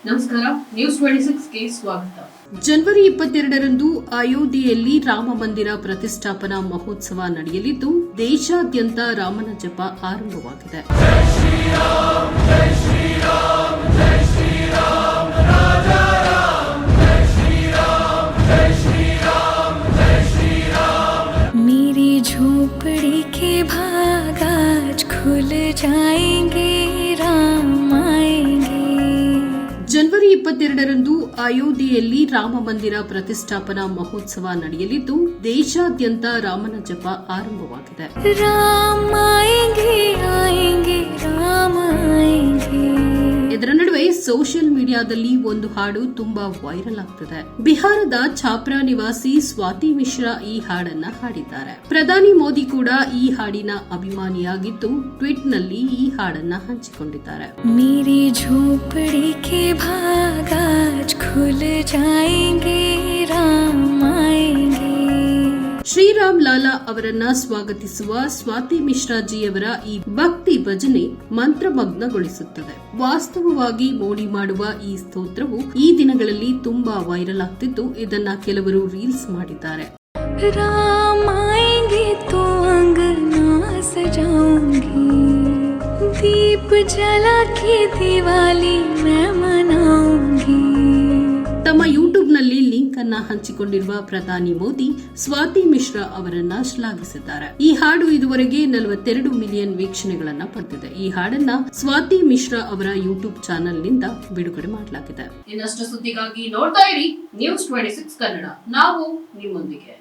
ನಮಸ್ಕಾರ news twenty ಸಿಕ್ಸ್ಗೆ ಸ್ವಾಗತ ಜನವರಿ ಇಪ್ಪತ್ತೆರಡರಂದು ಅಯೋಧ್ಯೆಯಲ್ಲಿ ರಾಮ ಮಂದಿರ ಪ್ರತಿಷ್ಠಾಪನಾ ಮಹೋತ್ಸವ ನಡೆಯಲಿದ್ದು ದೇಶಾದ್ಯಂತ ರಾಮನ ಜಪ ಆರಂಭವಾಗಿದೆ मेरी झोपड़ी के भाग आज खुल जाएंगे ಇಪ್ಪತ್ತೆರಡರಂದು ಅಯೋಧ್ಯೆಯಲ್ಲಿ ರಾಮ ಮಂದಿರ ಪ್ರತಿಷ್ಠಾಪನಾ ಮಹೋತ್ಸವ ನಡೆಯಲಿದ್ದು ದೇಶಾದ್ಯಂತ ರಾಮನ ಜಪ ಆರಂಭವಾಗಿದೆ. ಸೋಷಿಯಲ್ ಮೀಡಿಯಾದಲ್ಲಿ ಒಂದು ಹಾಡು ತುಂಬಾ ವೈರಲ್ ಆಗ್ತದೆ. ಬಿಹಾರದ ಛಾಪ್ರಾ ನಿವಾಸಿ ಸ್ವಾತಿ ಮಿಶ್ರಾ ಈ ಹಾಡನ್ನ ಹಾಡಿದ್ದಾರೆ. ಪ್ರಧಾನಿ ಮೋದಿ ಕೂಡ ಈ ಹಾಡಿನ ಅಭಿಮಾನಿಯಾಗಿದ್ದು ಟ್ವೀಟ್ನಲ್ಲಿ ಈ ಹಾಡನ್ನ ಹಂಚಿಕೊಂಡಿದ್ದಾರೆ. ಮೇರಿ ಝೋಪಡಿ ಕೆ ಭಾಗ ಖುಲ್ ಜಾಯಂಗೆ ಶ್ರೀರಾಮ್ ಲಾಲಾ ಅವರನ್ನ ಸ್ವಾಗತಿಸುವ ಸ್ವಾತಿ ಮಿಶ್ರಾಜಿಯವರ ಈ ಭಕ್ತಿ ಭಜನೆ ಮಂತ್ರಮಗ್ನಗೊಳಿಸುತ್ತದೆ ವಾಸ್ತವವಾಗಿ ಮೋಡಿ ಮಾಡುವ ಈ ಸ್ತೋತ್ರವು ಈ ದಿನಗಳಲ್ಲಿ ತುಂಬಾ ವೈರಲ್ ಆಗ್ತಿದ್ದು ಇದನ್ನ ಕೆಲವರು ರೀಲ್ಸ್ ಮಾಡಿದ್ದಾರೆ राम आएंगे तो अंगना सजाऊंगी दीप जला के दिवाली मैं मनाऊंगी ತಮ್ಮ ಯೂಟ್ಯೂಬ್ನಲ್ಲಿ ಲಿಂಕ್ ಅನ್ನ ಹಂಚಿಕೊಂಡಿರುವ ಪ್ರಧಾನಿ ಮೋದಿ, ಸ್ವಾತಿ ಮಿಶ್ರಾ ಅವರನ್ನ ಶ್ಲಾಘಿಸಿದ್ದಾರೆ. ಈ ಹಾಡು ಇದುವರೆಗೆ ನಲವತ್ತೆರಡು ಮಿಲಿಯನ್ ವೀಕ್ಷಣೆಗಳನ್ನ ಪಡೆದಿದೆ. ಈ ಹಾಡನ್ನ ಸ್ವಾತಿ ಮಿಶ್ರಾ ಅವರ ಯೂಟ್ಯೂಬ್ ಚಾನೆಲ್ನಿಂದ ಬಿಡುಗಡೆ ಮಾಡಲಾಗಿದೆ. ಇನ್ನಷ್ಟು ಸುದ್ದಿಗಾಗಿ ನೋಡ್ತಾ ಇರಿ ನ್ಯೂಸ್ ಟ್ವೆಂಟಿ ಕನ್ನಡ. ನಾವು ನಿಮ್ಮೊಂದಿಗೆ.